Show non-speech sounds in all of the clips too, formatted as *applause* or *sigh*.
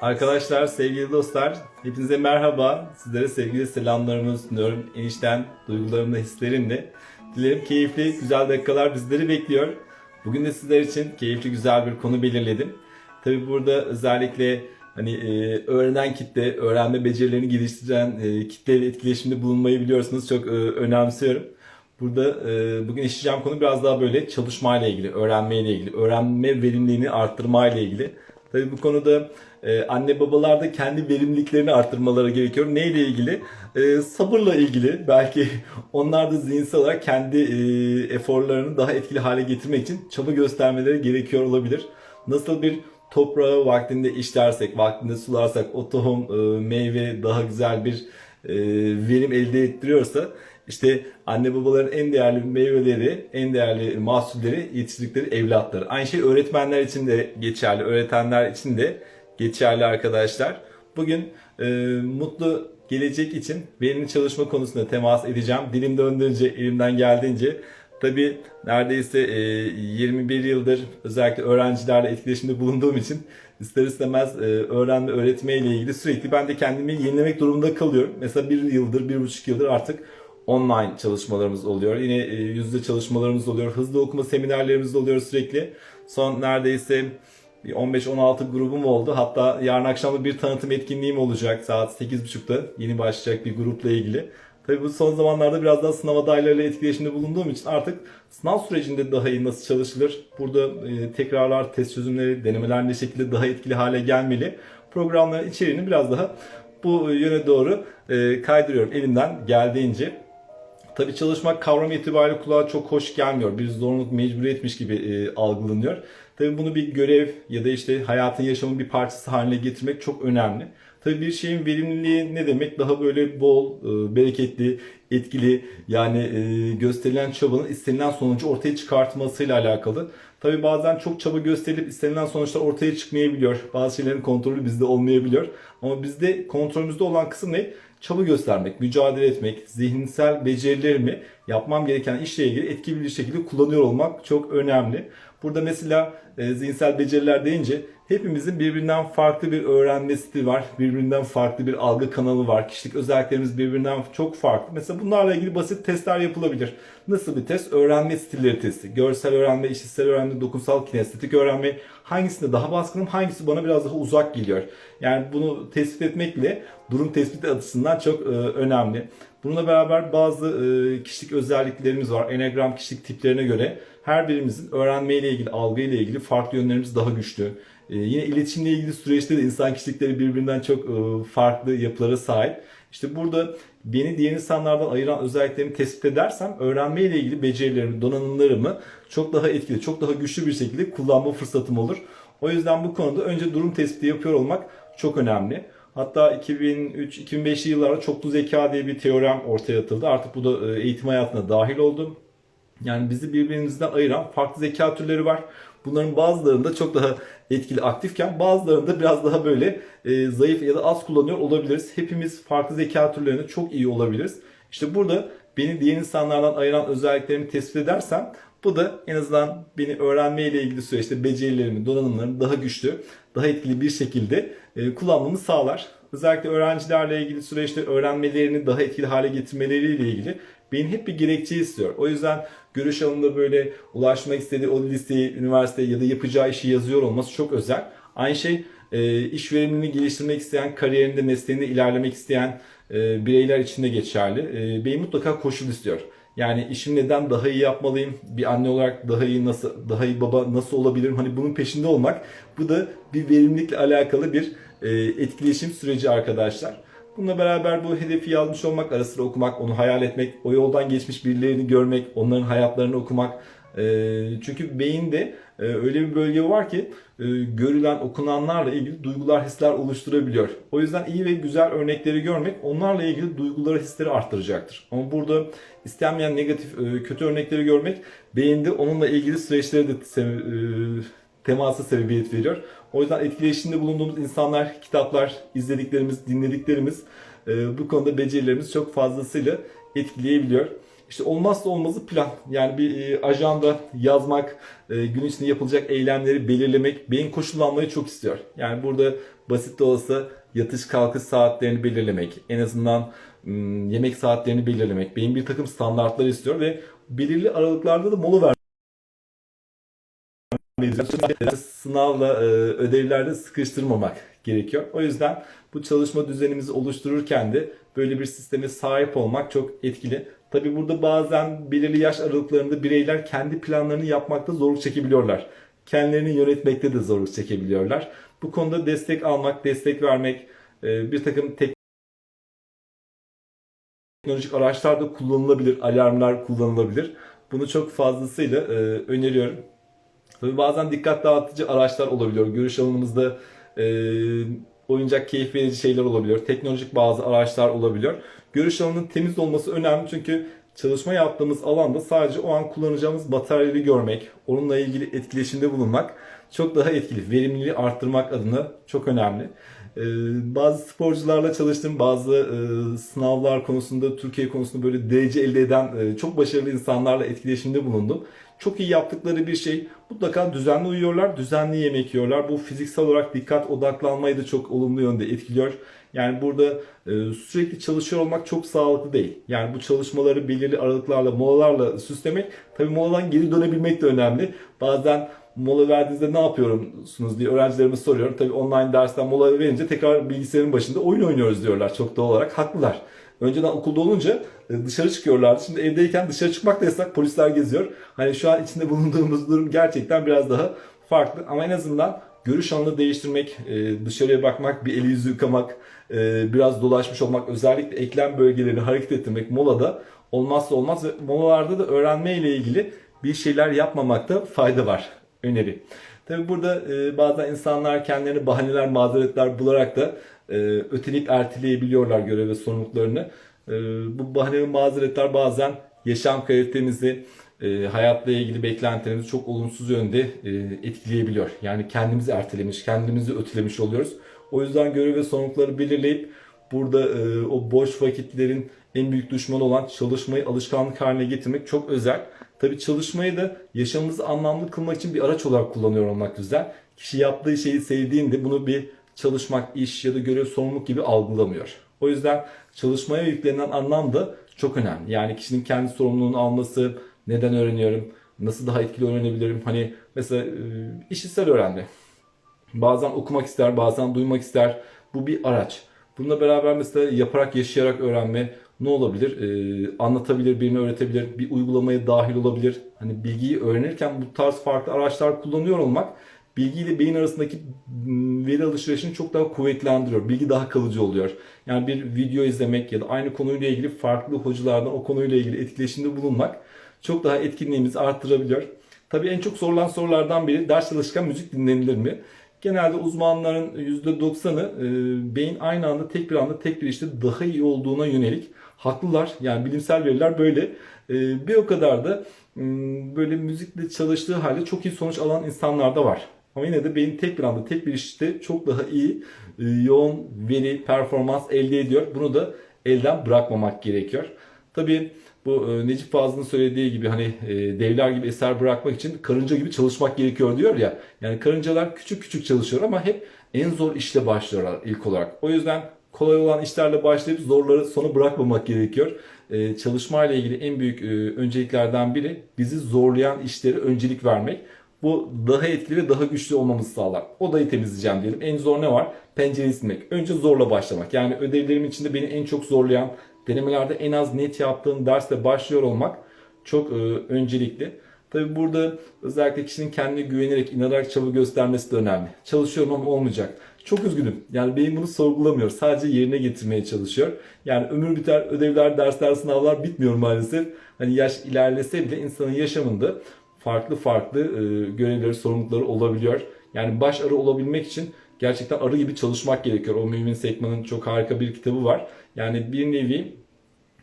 Arkadaşlar, sevgili dostlar, hepinize merhaba. Sizlere sevgili selamlarımı sunuyorum. Enişten, duygularımla, hislerimle. Dilerim keyifli, güzel dakikalar bizleri bekliyor. Bugün de sizler için keyifli, güzel bir konu belirledim. Tabi burada özellikle hani e, öğrenen kitle, öğrenme becerilerini geliştiren e, kitleyle etkileşimde bulunmayı biliyorsunuz. Çok e, önemsiyorum. Burada e, bugün işleyeceğim konu biraz daha böyle çalışmayla ilgili, öğrenmeyle ilgili, öğrenme verimliliğini arttırmayla ilgili. Tabii bu konuda e, anne babalar da kendi verimliliklerini arttırmaları gerekiyor. Neyle ilgili? E, sabırla ilgili. Belki *laughs* onlar da zihinsel olarak kendi e, eforlarını daha etkili hale getirmek için çaba göstermeleri gerekiyor olabilir. Nasıl bir toprağı vaktinde işlersek, vaktinde sularsak o tohum, e, meyve daha güzel bir e, verim elde ettiriyorsa işte anne babaların en değerli meyveleri, en değerli mahsulleri yetiştirdikleri evlatları. Aynı şey öğretmenler için de geçerli, öğretenler için de geçerli arkadaşlar. Bugün e, mutlu gelecek için verimli çalışma konusunda temas edeceğim. Dilim döndüğünce, elimden geldiğince. Tabi neredeyse e, 21 yıldır özellikle öğrencilerle etkileşimde bulunduğum için ister istemez e, öğrenme, öğretme ile ilgili sürekli ben de kendimi yenilemek durumunda kalıyorum. Mesela bir yıldır, bir buçuk yıldır artık online çalışmalarımız oluyor. Yine e, yüzde çalışmalarımız oluyor. Hızlı okuma seminerlerimiz oluyor sürekli. Son neredeyse bir 15-16 grubum oldu. Hatta yarın akşam da bir tanıtım etkinliğim olacak saat 8.30'da. Yeni başlayacak bir grupla ilgili. Tabii bu son zamanlarda biraz daha sınav adaylarıyla etkileşimde bulunduğum için artık sınav sürecinde daha iyi nasıl çalışılır? Burada e, tekrarlar, test çözümleri, denemeler ne şekilde daha etkili hale gelmeli? Programların içeriğini biraz daha bu yöne doğru e, kaydırıyorum elimden geldiğince. Tabii çalışmak kavram itibariyle kulağa çok hoş gelmiyor. Bir zorunluluk mecburiyetmiş gibi e, algılanıyor. Tabii bunu bir görev ya da işte hayatın yaşamın bir parçası haline getirmek çok önemli. Tabii bir şeyin verimliliği ne demek? Daha böyle bol, e, bereketli, etkili yani e, gösterilen çabanın istenilen sonucu ortaya çıkartmasıyla alakalı. Tabii bazen çok çaba gösterilip istenilen sonuçlar ortaya çıkmayabiliyor. Bazı şeylerin kontrolü bizde olmayabiliyor. Ama bizde kontrolümüzde olan kısım ne? Çaba göstermek, mücadele etmek, zihinsel becerilerimi yapmam gereken işle ilgili etkili bir şekilde kullanıyor olmak çok önemli. Burada mesela e, zihinsel beceriler deyince hepimizin birbirinden farklı bir öğrenme stili var. Birbirinden farklı bir algı kanalı var. Kişilik özelliklerimiz birbirinden çok farklı. Mesela bunlarla ilgili basit testler yapılabilir. Nasıl bir test? Öğrenme stilleri testi. Görsel öğrenme, işitsel öğrenme, dokunsal kinestetik öğrenme. Hangisinde daha baskınım, hangisi bana biraz daha uzak geliyor. Yani bunu tespit etmek bile durum tespiti açısından çok e, önemli. Bununla beraber bazı e, kişilik özelliklerimiz var. Enneagram kişilik tiplerine göre her birimizin öğrenmeyle ilgili, algıyla ilgili farklı yönlerimiz daha güçlü. E, yine iletişimle ilgili süreçte de insan kişilikleri birbirinden çok e, farklı yapılara sahip. İşte burada beni diğer insanlardan ayıran özelliklerimi tespit edersem öğrenmeyle ilgili becerilerimi, donanımlarımı çok daha etkili, çok daha güçlü bir şekilde kullanma fırsatım olur. O yüzden bu konuda önce durum tespiti yapıyor olmak çok önemli. Hatta 2003-2005'li yıllarda çoklu zeka diye bir teorem ortaya atıldı. Artık bu da e, eğitim hayatına dahil oldu. Yani bizi birbirimizden ayıran farklı zeka türleri var. Bunların bazılarında çok daha etkili aktifken bazılarında biraz daha böyle e, zayıf ya da az kullanıyor olabiliriz. Hepimiz farklı zeka türlerinde çok iyi olabiliriz. İşte burada beni diğer insanlardan ayıran özelliklerimi tespit edersem bu da en azından beni öğrenmeyle ilgili süreçte becerilerimi, donanımlarımı daha güçlü, daha etkili bir şekilde kullanmamı sağlar. Özellikle öğrencilerle ilgili süreçte öğrenmelerini daha etkili hale getirmeleriyle ilgili benim hep bir gerekçe istiyor. O yüzden görüş alanında böyle ulaşmak istediği o listeyi, üniversite ya da yapacağı işi yazıyor olması çok özel. Aynı şey e, iş verimliliğini geliştirmek isteyen, kariyerinde, mesleğinde ilerlemek isteyen e, bireyler için de geçerli. E, beyin mutlaka koşul istiyor. Yani işimi neden daha iyi yapmalıyım? Bir anne olarak daha iyi nasıl daha iyi baba nasıl olabilirim? Hani bunun peşinde olmak. Bu da bir verimlilikle alakalı bir e, etkileşim süreci arkadaşlar. Bununla beraber bu hedefi yazmış olmak, ara sıra okumak, onu hayal etmek, o yoldan geçmiş birilerini görmek, onların hayatlarını okumak. E, çünkü beyinde e, öyle bir bölge var ki e, görülen, okunanlarla ilgili duygular, hisler oluşturabiliyor. O yüzden iyi ve güzel örnekleri görmek onlarla ilgili duyguları, hisleri arttıracaktır. Ama burada istenmeyen negatif, e, kötü örnekleri görmek beyinde onunla ilgili süreçleri de e, teması sebebiyet veriyor. O yüzden etkileşimde bulunduğumuz insanlar, kitaplar, izlediklerimiz, dinlediklerimiz e, bu konuda becerilerimiz çok fazlasıyla etkileyebiliyor. İşte olmazsa olmazı plan. Yani bir e, ajanda yazmak, e, gün içinde yapılacak eylemleri belirlemek beyin koşullanmayı çok istiyor. Yani burada basit de olsa yatış kalkış saatlerini belirlemek, en azından ım, yemek saatlerini belirlemek. Beyin bir takım standartlar istiyor ve belirli aralıklarda da mola ver sınavla e, ödevlerde sıkıştırmamak gerekiyor. O yüzden bu çalışma düzenimizi oluştururken de böyle bir sisteme sahip olmak çok etkili. Tabi burada bazen belirli yaş aralıklarında bireyler kendi planlarını yapmakta zorluk çekebiliyorlar. Kendilerini yönetmekte de zorluk çekebiliyorlar. Bu konuda destek almak, destek vermek, e, bir takım teknolojik araçlar da kullanılabilir, alarmlar kullanılabilir. Bunu çok fazlasıyla e, öneriyorum. Tabii bazen dikkat dağıtıcı araçlar olabiliyor. Görüş alanımızda e, oyuncak keyif verici şeyler olabiliyor. Teknolojik bazı araçlar olabiliyor. Görüş alanının temiz olması önemli çünkü çalışma yaptığımız alanda sadece o an kullanacağımız bataryayı görmek, onunla ilgili etkileşimde bulunmak çok daha etkili. Verimliliği arttırmak adına çok önemli. Ee, bazı sporcularla çalıştım. Bazı e, sınavlar konusunda, Türkiye konusunda böyle derece elde eden e, çok başarılı insanlarla etkileşimde bulundum. Çok iyi yaptıkları bir şey. Mutlaka düzenli uyuyorlar, düzenli yemek yiyorlar. Bu fiziksel olarak dikkat odaklanmayı da çok olumlu yönde etkiliyor. Yani burada e, sürekli çalışıyor olmak çok sağlıklı değil. Yani bu çalışmaları belirli aralıklarla, molalarla süslemek, tabii moladan geri dönebilmek de önemli. Bazen mola verdiğinizde ne yapıyorsunuz diye öğrencilerime soruyorum. Tabii online dersten mola verince tekrar bilgisayarın başında oyun oynuyoruz diyorlar çok doğal olarak. Haklılar. Önceden okulda olunca e, dışarı çıkıyorlardı. Şimdi evdeyken dışarı çıkmak da yasak. Polisler geziyor. Hani şu an içinde bulunduğumuz durum gerçekten biraz daha farklı. Ama en azından görüş alanını değiştirmek, e, dışarıya bakmak, bir eli yüzü yıkamak, e, biraz dolaşmış olmak, özellikle eklem bölgelerini hareket ettirmek molada olmazsa olmaz ve molalarda da öğrenme ile ilgili bir şeyler yapmamakta fayda var. Öneri. Tabi burada bazen insanlar kendilerini bahaneler, mazeretler bularak da e, öteleyip erteleyebiliyorlar görev ve sorumluluklarını. E, bu bahane ve mazeretler bazen yaşam kalitemizi, e, hayatla ilgili beklentilerimizi çok olumsuz yönde e, etkileyebiliyor. Yani kendimizi ertelemiş, kendimizi ötelemiş oluyoruz. O yüzden görev ve sorumlulukları belirleyip burada e, o boş vakitlerin en büyük düşmanı olan çalışmayı alışkanlık haline getirmek çok özel. Tabi çalışmayı da yaşamımızı anlamlı kılmak için bir araç olarak kullanıyor olmak güzel. Kişi yaptığı şeyi sevdiğinde bunu bir çalışmak, iş ya da görev sorumluluk gibi algılamıyor. O yüzden çalışmaya yüklenen anlam da çok önemli. Yani kişinin kendi sorumluluğunu alması, neden öğreniyorum, nasıl daha etkili öğrenebilirim. Hani mesela e, işitsel öğrenme. Bazen okumak ister, bazen duymak ister. Bu bir araç. Bununla beraber mesela yaparak, yaşayarak öğrenme ne olabilir? Ee, anlatabilir, birini öğretebilir, bir uygulamaya dahil olabilir. Hani bilgiyi öğrenirken bu tarz farklı araçlar kullanıyor olmak bilgi ile beyin arasındaki veri alışverişini çok daha kuvvetlendiriyor. Bilgi daha kalıcı oluyor. Yani bir video izlemek ya da aynı konuyla ilgili farklı hocalardan o konuyla ilgili etkileşimde bulunmak çok daha etkinliğimizi arttırabiliyor. Tabii en çok sorulan sorulardan biri ders çalışırken müzik dinlenilir mi? Genelde uzmanların %90'ı e, beyin aynı anda tek bir anda tek bir işte daha iyi olduğuna yönelik haklılar. Yani bilimsel veriler böyle. E, bir o kadar da böyle müzikle çalıştığı halde çok iyi sonuç alan insanlar da var. Ama yine de beyin tek bir anda tek bir işte çok daha iyi e, yoğun veri, performans elde ediyor. Bunu da elden bırakmamak gerekiyor. Tabii bu e, Necip Fazıl'ın söylediği gibi hani e, devler gibi eser bırakmak için karınca gibi çalışmak gerekiyor diyor ya. Yani karıncalar küçük küçük çalışıyor ama hep en zor işle başlıyorlar ilk olarak. O yüzden kolay olan işlerle başlayıp zorları sona bırakmamak gerekiyor. Çalışma ile ilgili en büyük önceliklerden biri bizi zorlayan işlere öncelik vermek. Bu daha etkili ve daha güçlü olmamızı sağlar. Odayı temizleyeceğim diyelim. En zor ne var? Pencereyi silmek. Önce zorla başlamak. Yani ödevlerimin içinde beni en çok zorlayan, denemelerde en az net yaptığım dersle başlıyor olmak çok e, öncelikli. Tabi burada özellikle kişinin kendine güvenerek, inanarak çaba göstermesi de önemli. Çalışıyorum ama olmayacak. Çok üzgünüm. Yani beyin bunu sorgulamıyor. Sadece yerine getirmeye çalışıyor. Yani ömür biter, ödevler, dersler, sınavlar bitmiyor maalesef. Hani yaş ilerlese bile insanın yaşamında farklı farklı e, görevleri, sorumlulukları olabiliyor. Yani baş arı olabilmek için gerçekten arı gibi çalışmak gerekiyor. O Mümin Sekman'ın çok harika bir kitabı var. Yani bir nevi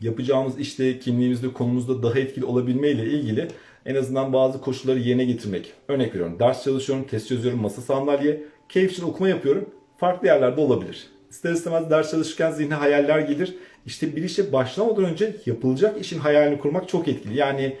yapacağımız işte kimliğimizde, konumuzda daha etkili olabilme ile ilgili en azından bazı koşulları yerine getirmek. Örnek veriyorum. Ders çalışıyorum, test çözüyorum, masa sandalye, keyif için okuma yapıyorum. Farklı yerlerde olabilir. ister istemez ders çalışırken zihne hayaller gelir. İşte bir işe başlamadan önce yapılacak işin hayalini kurmak çok etkili. Yani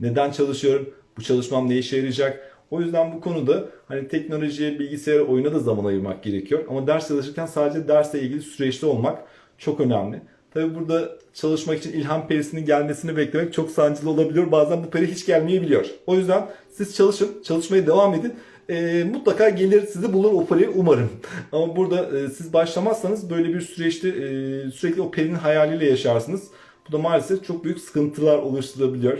neden çalışıyorum? Bu çalışmam ne işe yarayacak? O yüzden bu konuda hani teknolojiye, bilgisayara, oyuna da zaman ayırmak gerekiyor. Ama ders çalışırken sadece dersle ilgili süreçte olmak çok önemli. Tabi burada çalışmak için ilham perisinin gelmesini beklemek çok sancılı olabiliyor. Bazen bu peri hiç gelmeyebiliyor. O yüzden siz çalışın, çalışmaya devam edin. Ee, mutlaka gelir sizi bulur o peri umarım. *laughs* Ama burada e, siz başlamazsanız böyle bir süreçte e, sürekli o perinin hayaliyle yaşarsınız. Bu da maalesef çok büyük sıkıntılar oluşturabiliyor.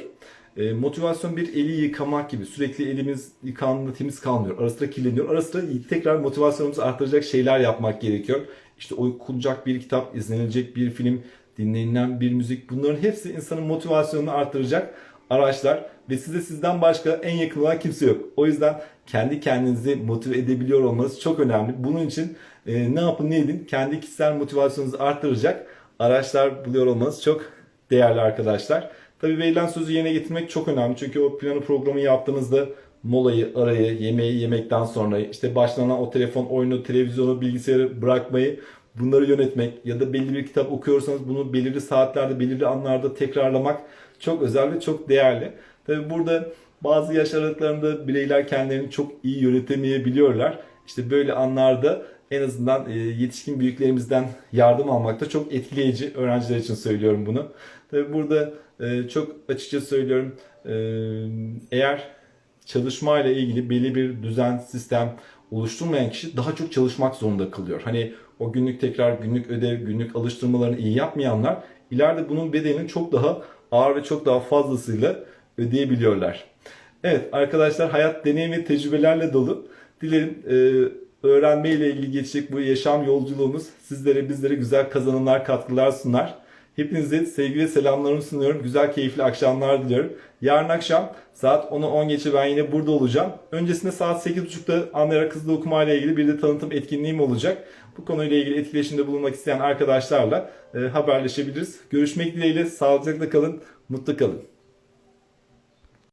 E, motivasyon bir eli yıkamak gibi. Sürekli elimiz yıkandığında temiz kalmıyor. Ara sıra kirleniyor. Ara sıra tekrar motivasyonumuzu artıracak şeyler yapmak gerekiyor. İşte okunacak bir kitap, izlenilecek bir film, dinlenilen bir müzik. Bunların hepsi insanın motivasyonunu artıracak araçlar. Ve size sizden başka en yakın olan kimse yok. O yüzden kendi kendinizi motive edebiliyor olmanız çok önemli. Bunun için e, ne yapın ne edin kendi kişisel motivasyonunuzu artıracak araçlar buluyor olmanız çok değerli arkadaşlar. Tabii verilen sözü yerine getirmek çok önemli. Çünkü o planı programı yaptığınızda molayı, arayı, yemeği yemekten sonra işte başlanan o telefon oyunu, televizyonu, bilgisayarı bırakmayı bunları yönetmek ya da belli bir kitap okuyorsanız bunu belirli saatlerde, belirli anlarda tekrarlamak çok özel ve çok değerli. Tabii burada bazı yaş aralıklarında bireyler kendilerini çok iyi yönetemeyebiliyorlar. İşte böyle anlarda en azından e, yetişkin büyüklerimizden yardım almak da çok etkileyici. Öğrenciler için söylüyorum bunu. Tabii burada e, çok açıkça söylüyorum. E, eğer çalışmayla ilgili belli bir düzen, sistem oluşturmayan kişi daha çok çalışmak zorunda kalıyor. Hani o günlük tekrar, günlük ödev, günlük alıştırmalarını iyi yapmayanlar ileride bunun bedelini çok daha ağır ve çok daha fazlasıyla ödeyebiliyorlar. Evet arkadaşlar hayat deneyim ve tecrübelerle dolu. Dilerim e, öğrenme ile ilgili geçecek bu yaşam yolculuğumuz sizlere bizlere güzel kazanımlar, katkılar sunar. Hepinize sevgi ve selamlarımı sunuyorum. Güzel, keyifli akşamlar diliyorum. Yarın akşam saat 10'u 10 geçe ben yine burada olacağım. Öncesinde saat 8.30'da Anlara Kızıl Okuma ile ilgili bir de tanıtım etkinliğim olacak. Bu konuyla ilgili etkileşimde bulunmak isteyen arkadaşlarla e, haberleşebiliriz. Görüşmek dileğiyle. Sağlıcakla kalın, mutlu kalın.